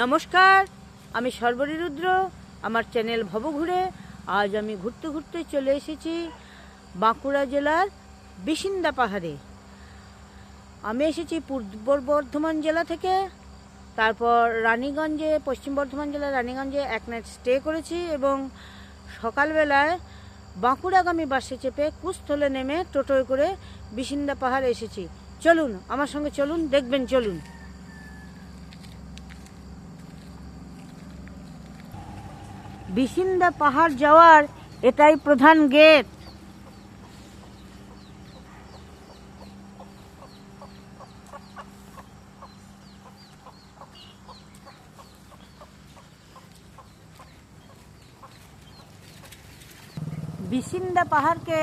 নমস্কার, আমি সর্বরী রুদ্র আমার চ্যানেল ভবঘুরে। আজ আমি ঘুরতে ঘুরতে চলে এসেছি বাঁকুড়া জেলার বিসিন্দা পাহাড়ে। আমি এসেছি পূর্ব বর্ধমান জেলা থেকে, তারপর রানীগঞ্জে, পশ্চিম বর্ধমান জেলার রানীগঞ্জে এক নাইট স্টে করেছি এবং সকালবেলায় বাঁকুড়াগামী বাসে চেপে কুস্থলে নেমে টোটোয় করে বিসিন্দা পাহাড় এসেছি। চলুন, আমার সঙ্গে চলুন, দেখবেন, চলুন। বিসিন্দা পাহাড় যাওয়ার এটাই প্রধান গেট। বিসিন্দা পাহাড়কে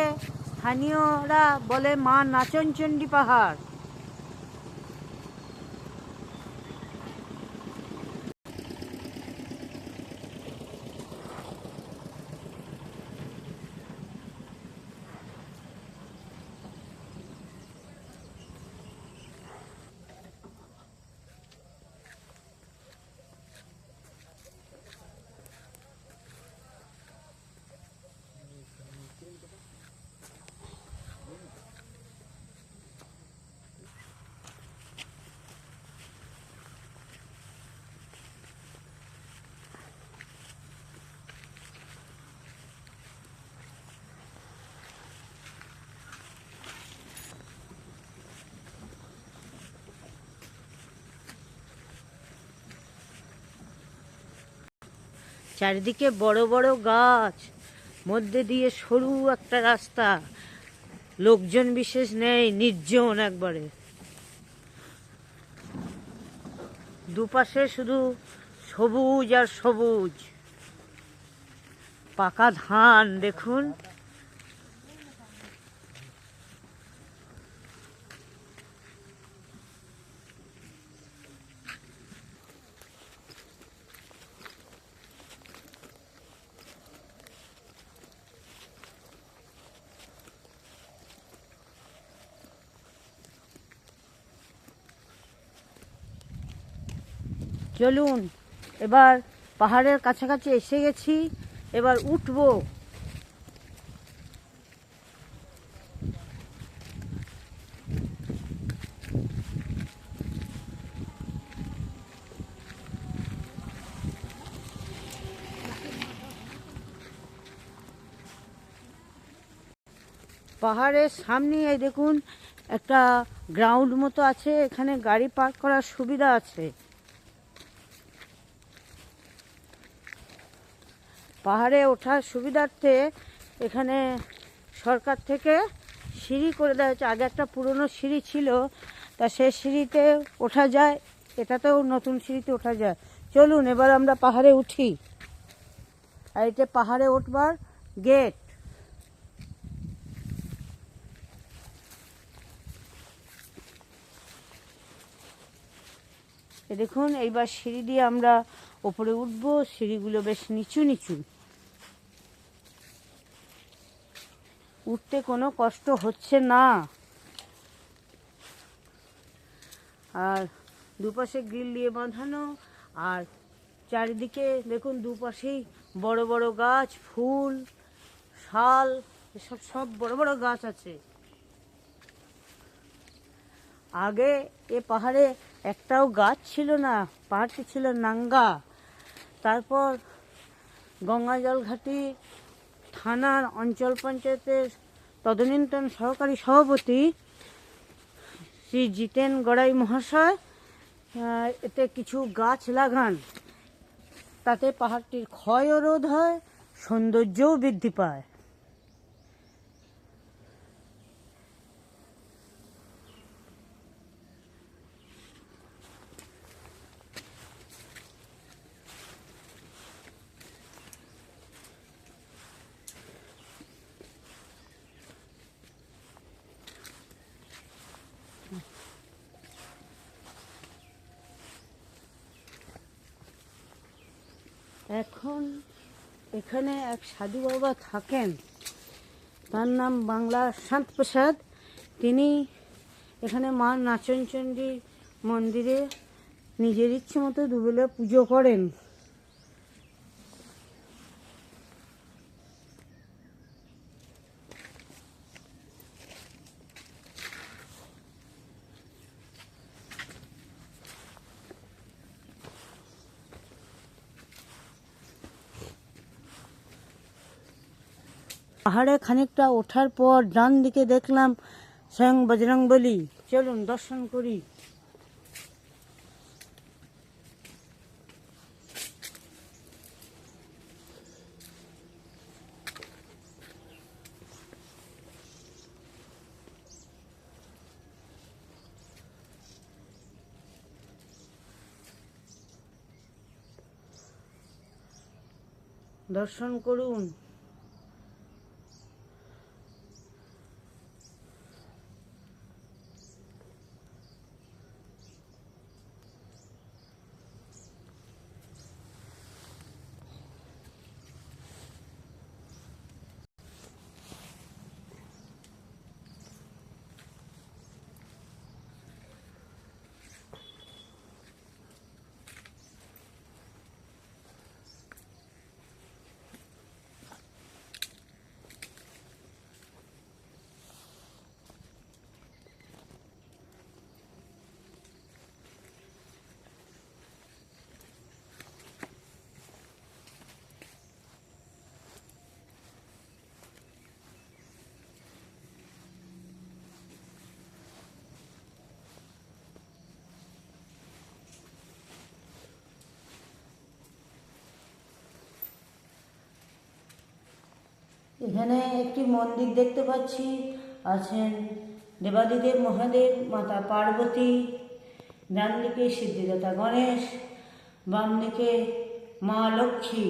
স্থানীয়রা বলে মা নাচনচণ্ডী পাহাড়। চারিদিকে বড় বড় গাছ, মধ্যে দিয়ে সরু একটা রাস্তা। লোকজন বিশেষ নেই, নির্জন একবারে। দুপাশে শুধু সবুজ আর সবুজ। পাকা ধান, দেখুন। চলুন এবার পাহাড়ের কাছাকাছি এসে গেছি, এবার উঠবো। পাহাড়ের সামনে এই দেখুন, একটা গ্রাউন্ড মতো আছে, এখানে গাড়ি পার্ক করার সুবিধা আছে। পাহাড়ে ওঠার সুবিধার্থে এখানে সরকার থেকে সিঁড়ি করে দেওয়া হয়েছে। আগে একটা পুরনো সিঁড়ি ছিল, তা সে সিঁড়িতে ওঠা যায়, এটাতেও নতুন সিঁড়িতে ওঠা যায়। চলুন, এবার আমরা পাহাড়ে উঠি। আর এটা পাহাড়ে উঠবার গেট। দেখুন, এইবার সিঁড়ি দিয়ে আমরা ওপরে উঠবো। সিঁড়িগুলো বেশ নিচু নিচু। উঠতে কোনো কষ্ট হচ্ছে না। আর দুপাশে গ্রিল দিয়ে বাঁধানো, আর চারিদিকে দেখুন দুপাশেই বড় বড় গাছ, ফুল, শাল, এসব সব বড় বড় গাছ আছে। আগে এ পাহাড়ে একটাও গাছ ছিল না, পাহাড়টি ছিল নাঙ্গা। তারপর গঙ্গাজল ঘাটি থানার অঞ্চল পঞ্চায়েতের তদনীন্তন সহকারী সভাপতি শ্রী জিতেন গড়াই মহাশয় এতে কিছু গাছ লাগান। তাতে পাহাড়টির ক্ষয়ও রোধ হয়, সৌন্দর্যও বৃদ্ধি পায়। এখন এখানে এক সাধু বাবা থাকেন। তার নাম বাংলা শান্ত প্রসাদ। তিনি এখানে মা নাচনচণ্ডী মন্দিরে নিজের ইচ্ছে মতো দুবেলা পুজো করেন। পাহাড়ে খানিকটা ওঠার পর ডান দিকে দেখলাম স্বয়ং বজরং বলি। চলুন দর্শন করি। দর্শন করুন। এখানে একটি মন্দির দেখতে পাচ্ছি। আছেন দেবাদিদেব মহাদেব, মাতা পার্বতী ডান দিকে সিদ্ধিদাতা গণেশ বাম দিকে মা লক্ষ্মী।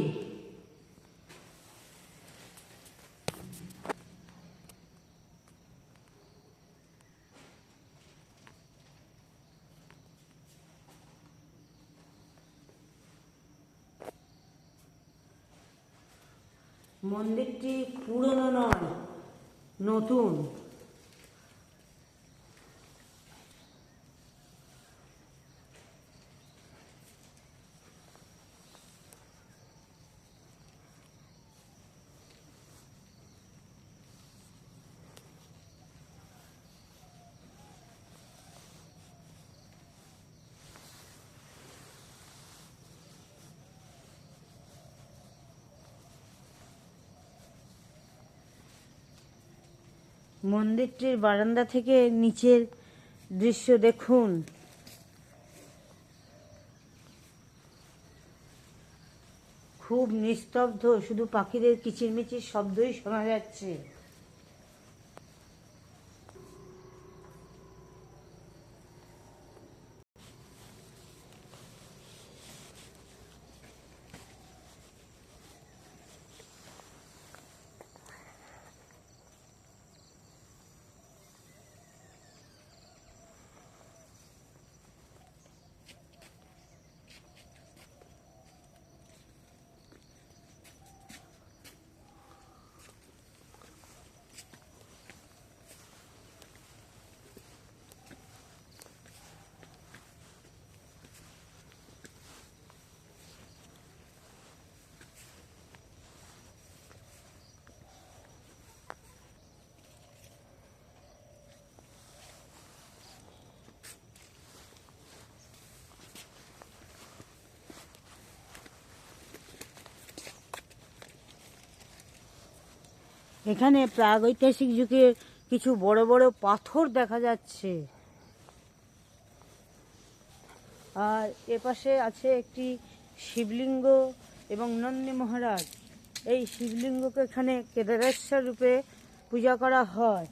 মন্দিরটি পুরনো নয় নতুন। মন্দিরটির বারান্দা থেকে নিচের দৃশ্য দেখুন। খুব নিস্তব্ধ শুধু পাখিদের কিচিরমিচির শব্দই শোনা যাচ্ছে। এখানে প্রাগৈতিহাসিক যুগে কিছু বড় বড় পাথর দেখা যাচ্ছে। আর এপাশে আছে একটি শিবলিঙ্গ এবং নন্দী মহারাজ। এই শিবলিঙ্গকে এখানে কেদারেশ্বর রূপে পূজা করা হয়।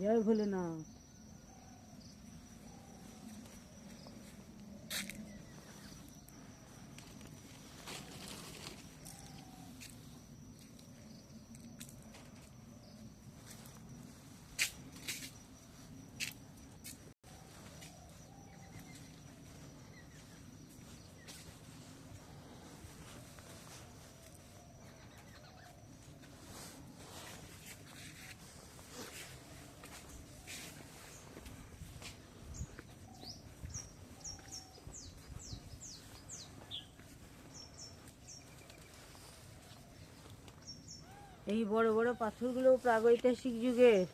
জয় ভোলেনাথ। এই বড় বড় পাথরগুলো প্রাগৈতিহাসিক যুগের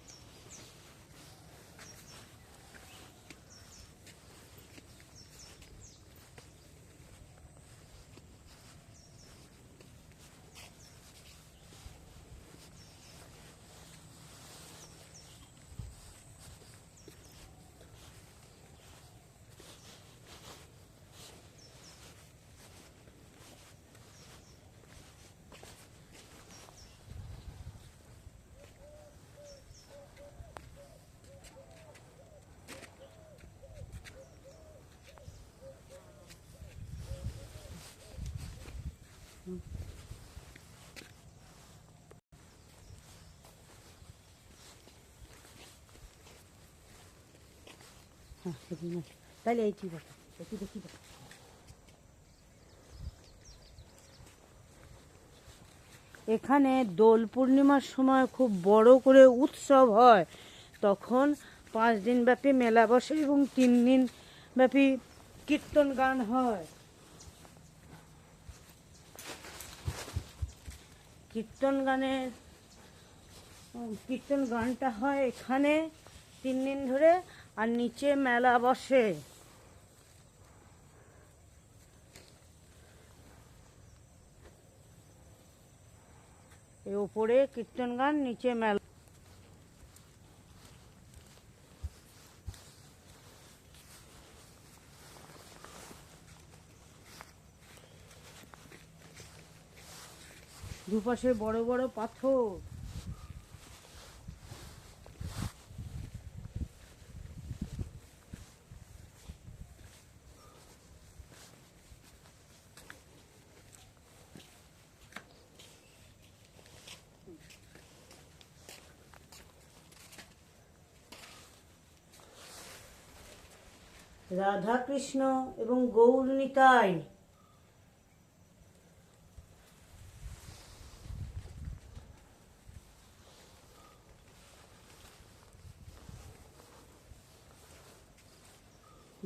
তাহলে এটি দেখি দেখো এখানে দোল পূর্ণিমার সময় খুব বড় করে উৎসব হয়। তখন পাঁচ দিন ব্যাপী মেলা বসে এবং তিন দিন ব্যাপী কীর্তন গান হয়। কীর্তন গানের কীর্তন গানটা হয় এখানে। তিন দিন ধরে আর নিচে মেলা বসে। এ উপরে কীর্তন গান নিচে মেলা। দুপাশে বড় বড় পাথর। রাধা কৃষ্ণ এবং গৌর নিতাই।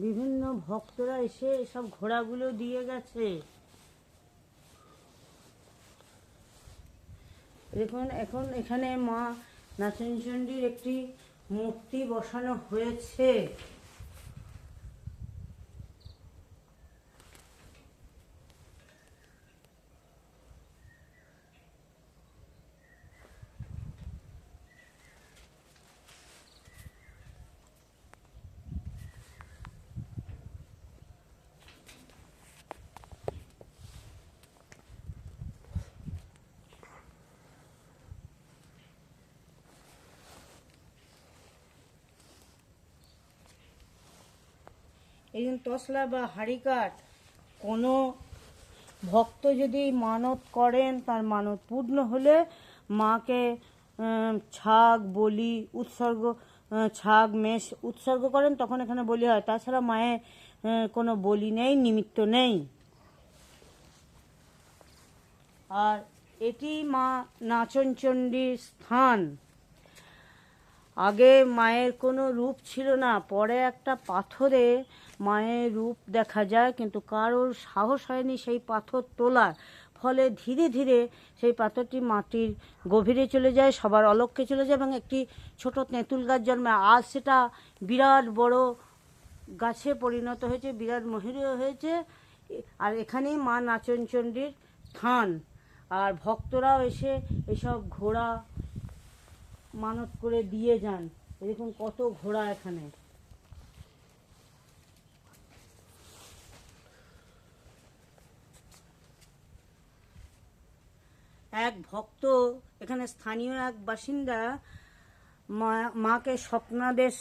বিভিন্ন ভক্তরা এসে সব ঘোড়াগুলো দিয়ে গেছে। দেখুন, এখন এখানে মা নাচনচণ্ডীর একটি মূর্তি বসানো হয়েছে। এই তসলা বা হাড়িকাঠ কোনো ভক্ত যদি মানত করেন, তার মানত পূর্ণ হলে মাকে ছাগ, বলি উৎসর্গ ছাগ, মেষ উৎসর্গ করেন, তখন এখানে বলি হয়। তাছাড়া মায়ের কোনো বলি নেই, নিমিত্ত নেই। আর এটি মা নাচনচণ্ডীর স্থান। আগে মায়ের কোনো রূপ ছিল না। পরে একটা পাথরে মায়ের রূপ দেখা যায়, কিন্তু কারোর সাহস হয়নি সেই পাথর তোলার। ফলে ধীরে ধীরে সেই পাথরটি মাটির গভীরে চলে যায়, সবার অলক্ষ্যে চলে যায় এবং একটি ছোট তেঁতুল গাছ জন্মায় আজ সেটা বিরাট বড় গাছে পরিণত হয়েছে, বিরাট মহিরীয় হয়েছে। আর এখানেই মা নাচনচণ্ডীর স্থান। আর ভক্তরাও এসে এসব ঘোড়া মানত করে দিয়ে যান। এরকম কত ঘোড়া এখানে। এক ভক্ত, এখানে স্থানীয় এক বাসিন্দা মাকে স্বপ্নাদেশ,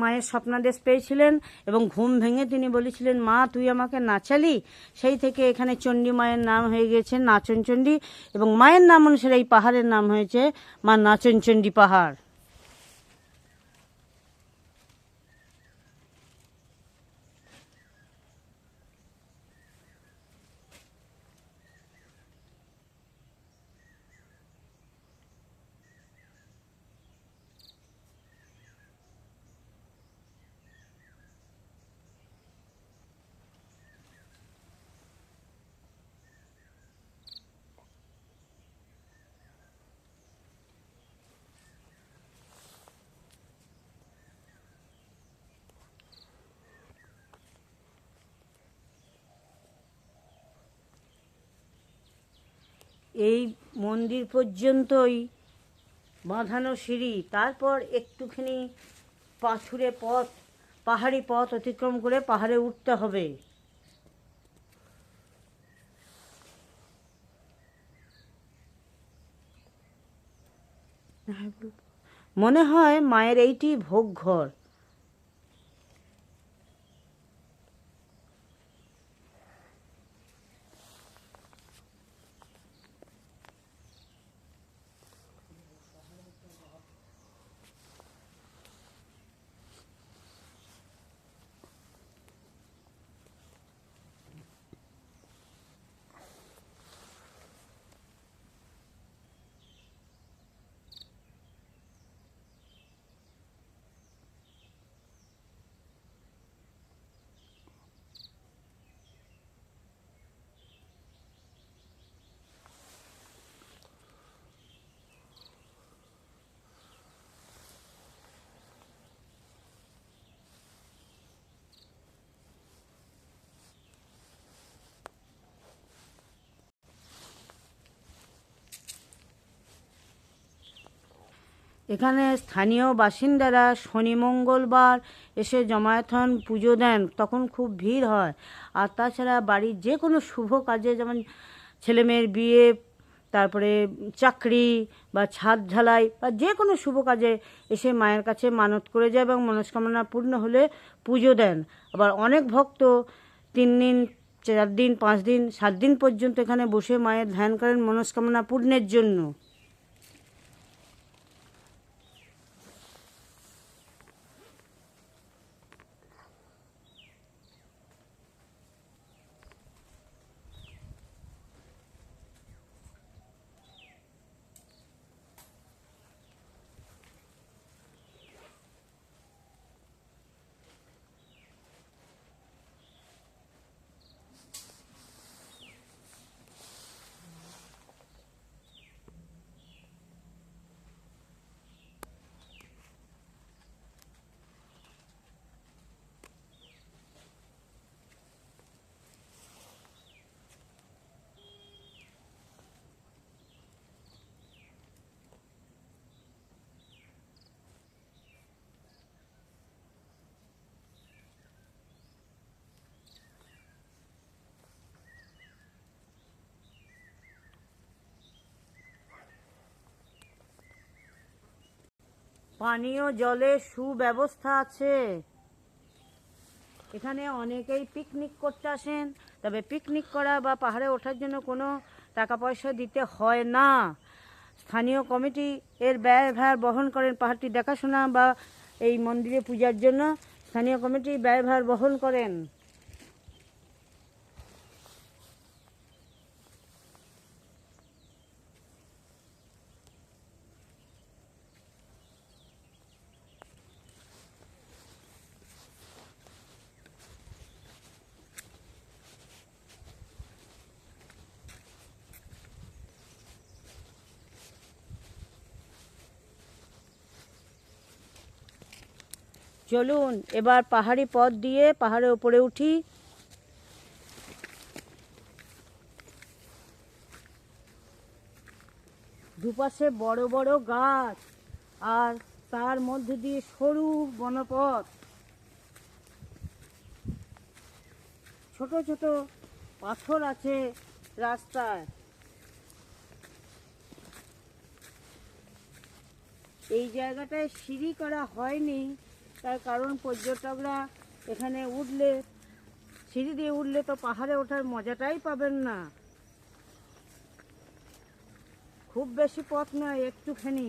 মায়ের স্বপ্নাদেশ পেয়েছিলেন এবং ঘুম ভেঙে তিনি বলেছিলেন, মা, তুই আমাকে নাচালি? সেই থেকে এখানে চণ্ডী মায়ের নাম হয়ে গেছে নাচনচণ্ডী এবং মায়ের নাম অনুসারে এই পাহাড়ের নাম হয়েছে মা নাচনচণ্ডী পাহাড়। এই মন্দির পর্যন্তই বাঁধানো সিঁড়ি। তারপর একটুখানি পাথুরে পথ, পাহাড়ি পথ অতিক্রম করে পাহাড়ে উঠতে হবে। মনে হয় মায়ের এইটি ভোগ এখানে স্থানীয় বাসিন্দারা শনি মঙ্গলবার এসে জমায়েতন পুজো দেন, তখন খুব ভিড় হয়। আর তাছাড়া বাড়ির যে কোনো শুভ কাজে যেমন ছেলেমেয়ের বিয়ে, তারপরে চাকরি বা ছাদ ঢালাই বা যে কোনো শুভ কাজে এসে মায়ের কাছে মানত করে যায় এবং মনস্কামনা পূর্ণ হলে পুজো দেন। আবার অনেক ভক্ত তিন দিন, চার দিন, পাঁচ দিন, সাত দিন পর্যন্ত এখানে বসে মায়ের ধ্যান করেন মনস্কামনা পূর্ণের জন্য। পানীয় জলের সুব্যবস্থা আছে। এখানে অনেকেই পিকনিক করতে আসেন, তবে পিকনিক করা বা পাহাড়ে ওঠার জন্য কোনো টাকা পয়সা দিতে হয় না। স্থানীয় কমিটি এর ব্যয়ভার বহন করেন পাহাড়টি দেখাশোনা বা এই মন্দিরে পূজার জন্য। স্থানীয় কমিটি ব্যয়ভার বহন করেন। চলুন, এবার পাহাড়ি পথ দিয়ে পাহাড়ের উপরে উঠি। দুপাশে বড় বড় গাছ আর তার মধ্যে দিয়ে সরু বনপথ। ছোট ছোট পাথর আছে রাস্তায়। এই জায়গাটায় সিঁড়ি করা হয়নি। তার কারণ পর্যটকরা এখানে উঠলে, সিঁড়ি দিয়ে উঠলে তো পাহাড়ে ওঠার মজাটাই পাবেন না। খুব বেশি পথ নয়, একটুখানি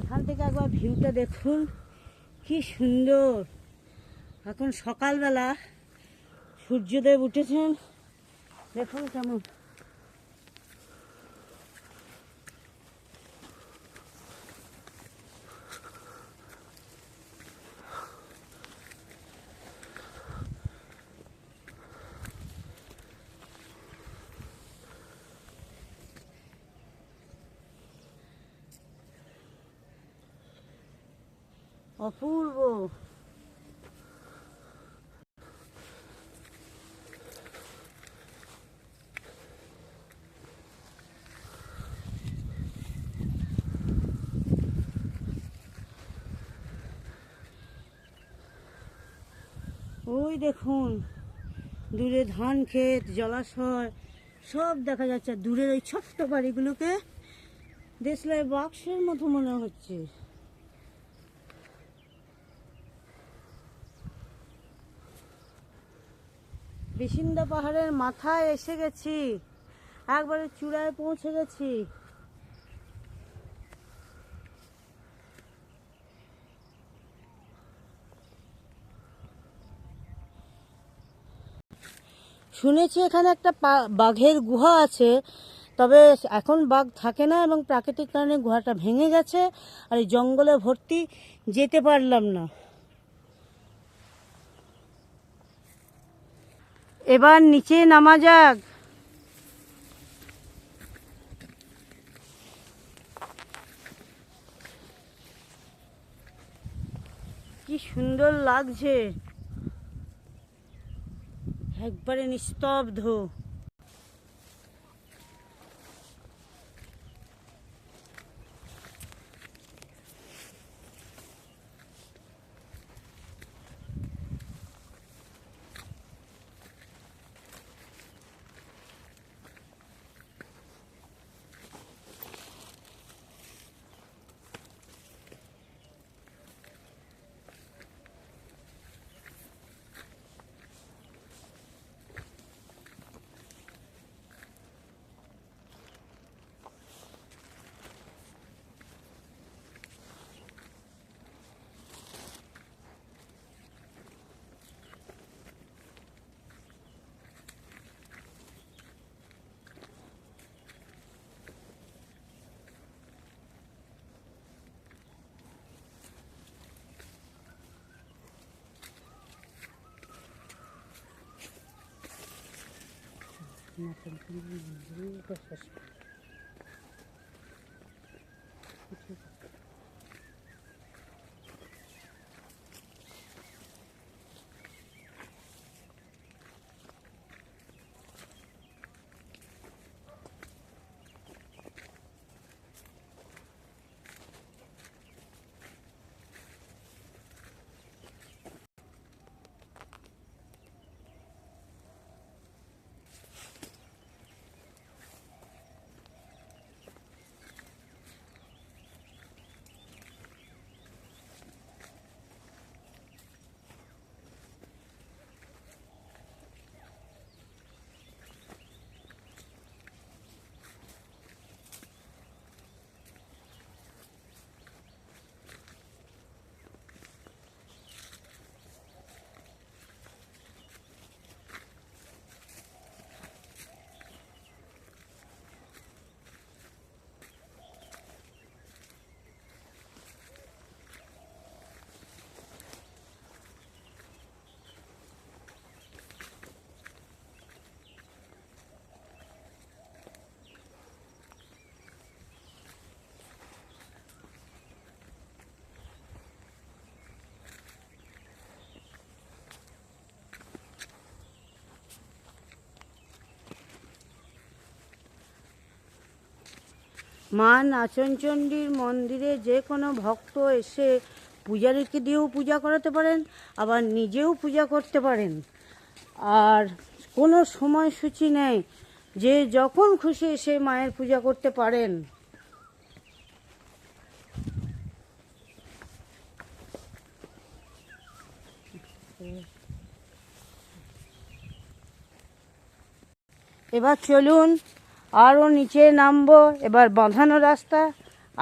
এখান থেকে একবার ভিউটা দেখুন। কি সুন্দর। এখন সকালবেলা সূর্যদেব উঠেছেন। দেখুন কেমন। অপূর্ব। ওই দেখুন, দূরে ধান ক্ষেত, জলাশয়, সব দেখা যাচ্ছে। দূরের ওই ছোট্ট বাড়িগুলোকে দেশলাই বাক্সের মতো মনে হচ্ছে। বিসিন্দা পাহাড়ের মাথায় এসে গেছি। একবারে চূড়ায় পৌঁছে গেছি। শুনেছি এখানে একটা বাঘের গুহা আছে, তবে এখন বাঘ থাকে না এবং প্রাকৃতিক কারণে গুহাটা ভেঙে গেছে, আর এই জঙ্গলে ভর্তি যেতে পারলাম না। এবার নিচে নামা যাক। কি সুন্দর লাগছে। একবারে নিস্তব্ধ। напрямку. মা নাচনচণ্ডীর মন্দিরে যে কোনো ভক্ত এসে পূজারীকে দিয়েও পূজা করাতে পারেন, আবার নিজেও পূজা করতে পারেন। আর কোনো সময়সূচি নেই যে যখন খুশি এসে মায়ের পূজা করতে পারেন। এবার চলুন আরও নিচে নামবো, এবার বাঁধানো রাস্তা,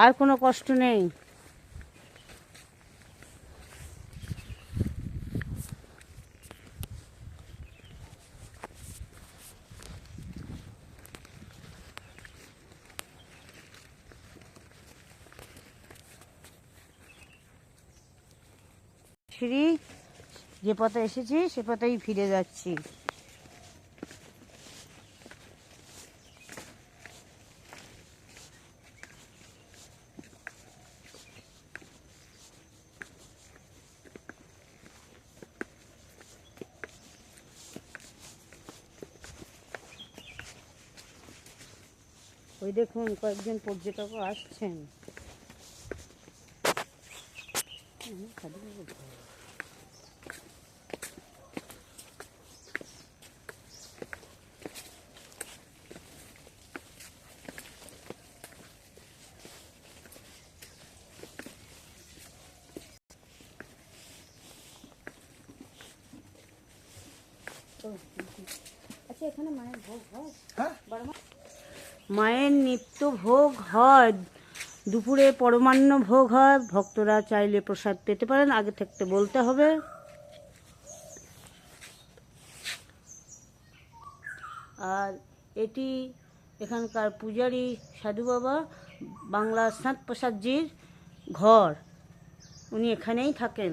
আর কোনো কষ্ট নেই। ফিরি যে পথে এসেছি, সে পথেই ফিরে যাচ্ছি। ওই দেখুন কয়েকজন পর্যটকও আসছেন হুম, খালি বলতে হবে। ও, আচ্ছা এখানে মায়ের ভোগ হয় বড় মা- মায়ের নিত্য ভোগ হয়। দুপুরে পরমান্ন ভোগ হয়। ভক্তরা চাইলে প্রসাদ পেতে পারেন। আগে থাকতে বলতে হবে। আর এটি এখানকার পূজারী সাধু বাবা বাংলা সাঁত প্রসাদজির ঘর। উনি এখানেই থাকেন।